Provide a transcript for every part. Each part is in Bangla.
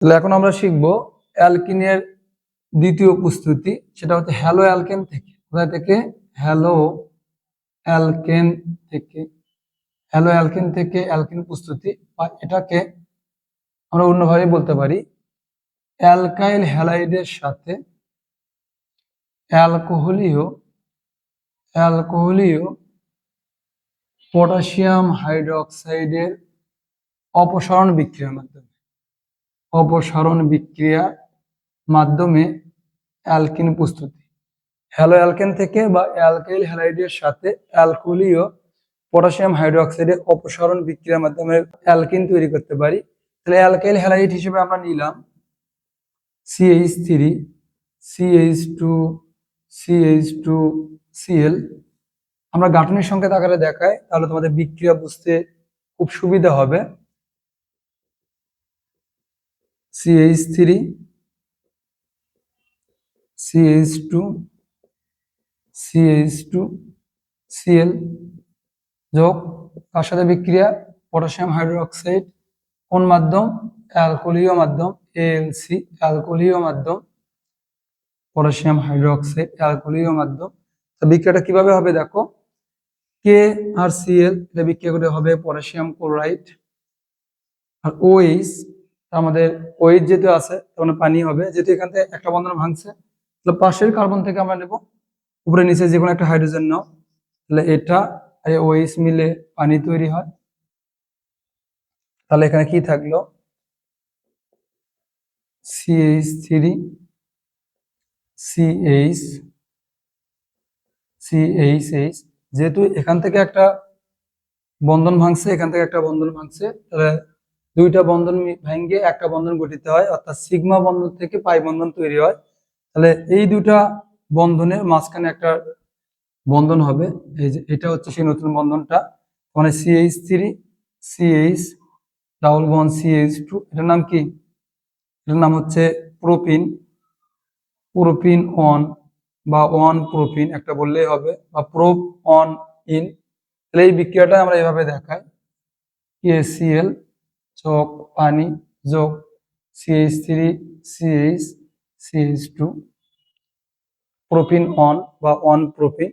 তাহলে এখন আমরা শিখব অ্যালকিনের দ্বিতীয় প্রস্তুতি, সেটা হচ্ছে হ্যালো অ্যালকেন থেকে। কোথায় থেকে? হ্যালো অ্যালকেন থেকে। হ্যালো অ্যালকেন থেকে অ্যালকিন প্রস্তুতি, বা এটাকে আমরা অন্যভাবে বলতে পারি অ্যালকাইল হ্যালাইডের সাথে অ্যালকোহলীয় অ্যালকোহলীয় পটাশিয়াম হাইড্রোক্সাইডের অপসারণ বিক্রিয়ার মাধ্যমে। অপসারণ বিক্রিয়ার মাধ্যমে অ্যালকিন প্রস্তুতি। হ্যালো অ্যালকেন থেকে বা অ্যালকাইল হ্যালাইডের সাথে অ্যালকোহলীয় পটাশিয়াম হাইড্রোক্সাইডের অপসারণ বিক্রিয়ার মাধ্যমে অ্যালকিন তৈরি করতে পারি। তাহলে অ্যালকাইল হ্যালাইড হিসেবে আমরা নিলাম CH three CH two CH two Cl আমরা গাঠনিক সংকেত আকারে দেখাই, তাহলে তোমাদের বিক্রিয়া বুঝতে খুব সুবিধা হবে। CH three CH two CH two Cl যোগ, তার সাথে বিক্রিয়া পটাশিয়াম হাইড্রোক্সাইড, কোন মাধ্যম? অ্যালকোহলীয় মাধ্যম এএলসি অ্যালকোহলীয় মাধ্যম, পটাশিয়াম হাইড্রোক্সাইড, অ্যালকোহলীয় মাধ্যম। তো বিক্রিয়াটা কীভাবে হবে দেখো? কে আর সিএল এটা বিক্রিয়া করে হবে পটাশিয়াম ক্লোরাইড, আর ওএইচ আমাদের ওএইচ যেহেতু আছে তখন পানি হবে। যেহেতু এখান থেকে একটা বন্ধন ভাঙছে, তাহলে পাশের কার্বন থেকে আমরা নেব। উপরে নিচে যে কোনো একটা হাইড্রোজেন নাও। তাহলে এটা আর ওএইচ মিলে পানি তৈরি হয়। তাহলে এখানে কি থাকল? CH three CH CH H যেহেতু এখান থেকে একটা বন্ধন ভাঙছে, এখান থেকে একটা বন্ধন ভাঙছে, তাহলে দুইটা বন্ধন ভেঙে একটা বন্ধন গঠিত হয়, অর্থাৎ সিগমা বন্ধন থেকে পাই বন্ধন তৈরি হয়। তাহলে এই দুটা বন্ধনের মাঝখানে একটা বন্ধন হবে। এই যে এটা হচ্ছে সেই নতুন বন্ধনটা। মানে CH three CH double bond CH two এটার নাম কি? এটার নাম হচ্ছে প্রোপিন প্রোপিন অন বা অন প্রোপিন একটা বললেই হবে, বা প্রোপ অন ইন তাহলে এই বিক্রিয়াটা আমরা এভাবে দেখাই। কেসিএল যোগ পানি, যোগ, CH three, CH CH two. Propene on বা অন প্রোপিন।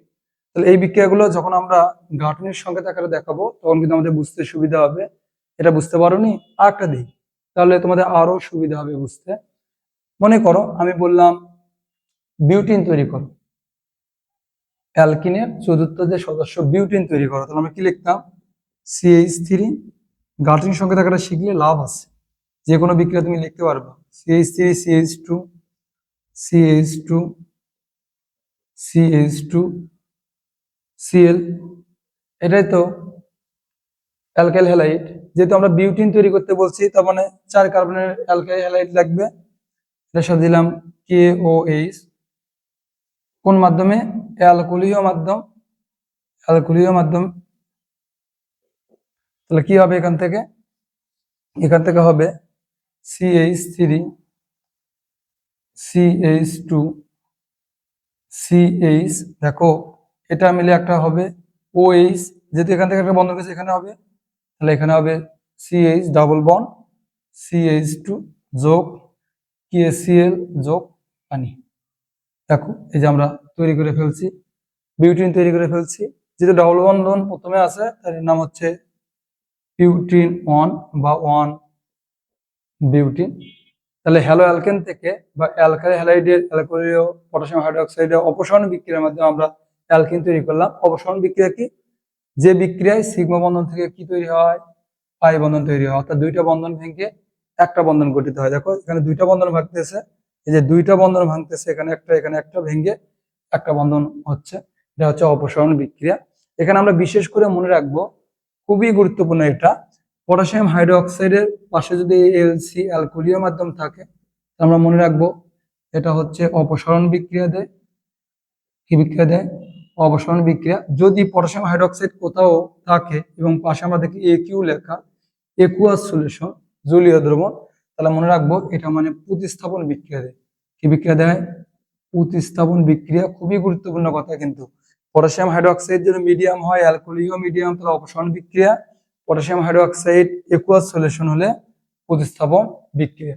তাহলে এই বিক্রিয়াগুলো যখন আমরা গাঠনিক সংকেত আকারে দেখাবো, তখন কিন্তু আমাদের বুঝতে সুবিধা হবে। এটা বুঝতে পারোনি? আর একটা দিক। তাহলে তোমাদের আরও সুবিধা হবে বুঝতে। মনে করো, আমি বললাম, বিউটিন তৈরি করো। অ্যালকিনের চতুর্থ যে সদস্য বিউটিন তৈরি করো, তাহলে আমরা কি লিখতাম? সিএইচ থ্রি গাঠনিক সংকেত আকারে শিখলে লাভ আছে। যে কোনো বিক্রিয়া তুমি লিখতে পারবে। CH three CH two CH two CH two Cl এটাই তো অ্যালকাইল হ্যালাইড যেহেতু আমরা বিউটিন তৈরি করতে বলছি, তার মানে চার কার্বনের অ্যালকাইল হ্যালাইড লাগবে। এটার সাথে দিলাম কে ও এইচ কোন মাধ্যমে? অ্যালকোহলীয় মাধ্যম। অ্যালকোহলীয় মাধ্যম তাহলে কি হবে এখান থেকে? এখান থেকে হবে CH three CH two CH দেখো, এটা মিলে একটা হবে ও এইচ যেহেতু এখান থেকে একটা বন্ধ গেছে এখানে হবে। তাহলে এখানে হবে CH double bond CH two যোগ কেসিএল যোগ পানি। দেখো, এই যে আমরা তৈরি করে ফেলছি, বিউটিন তৈরি করে ফেলছি। যেহেতু ডাবল বন্ধন প্রথমে আছে, তার নাম হচ্ছে বিউটিন ওয়ান বা ওয়ান বিউটিন তাহলে হ্যালো অ্যালকেন থেকে বা অ্যালকালি হ্যালাইডের অ্যালকোহলীয় পটাশিয়াম হাইড্রোক্সাইডের অপসারণ বিক্রিয়ার মাধ্যমে আমরা অ্যালকিন তৈরি করলাম। অপসারণ বিক্রিয়া কি? যে বিক্রিয়ায় সিগমা বন্ধন থেকে কি তৈরি হয়? পাই বন্ধন তৈরি হয়। অর্থাৎ দুইটা বন্ধন ভেঙে একটা বন্ধন গঠিত হয়। দেখো, এখানে দুইটা বন্ধন ভাঙতেছে। এই যে দুইটা বন্ধন ভাঙতেছে, এখানে একটা এখানে একটা ভেঙে একটা বন্ধন হচ্ছে। এটা হচ্ছে অপসারণ বিক্রিয়া। এখানে আমরা বিশেষ করে মনে রাখব খুবই গুরুত্বপূর্ণ এটা পটাশিয়াম হাইড্রোক্সাইডের পাশে যদি এলসি অ্যালকোহলীয় মাধ্যম থাকে আমরা মনে রাখব এটা হচ্ছে অপসারণ বিক্রিয়া দেয়। কি বিক্রিয়া দেয়? অপসারণ বিক্রিয়া। যদি পটাশিয়াম হাইড্রোক্সাইড কোথাও থাকে এবং পাশে আমরা দেখি এ কিউ লেখা একুয়াস সলিউশন জলীয় দ্রবণ, তাহলে মনে রাখব এটা মানে প্রতিস্থাপন বিক্রিয়া দেয়। কি বিক্রিয়া দেয়? প্রতিস্থাপন বিক্রিয়া। খুবই গুরুত্বপূর্ণ কথা কিন্তু। পটাশিয়াম হাইড্রোক্সাইড যদি মিডিয়াম হয় অ্যালকোহলীয় মিডিয়াম, তাহলে অপসারণ বিক্রিয়া। পটাশিয়াম হাইড্রোক্সাইড একুয়াস সলিউশন হলে প্রতিস্থাপন বিক্রিয়া।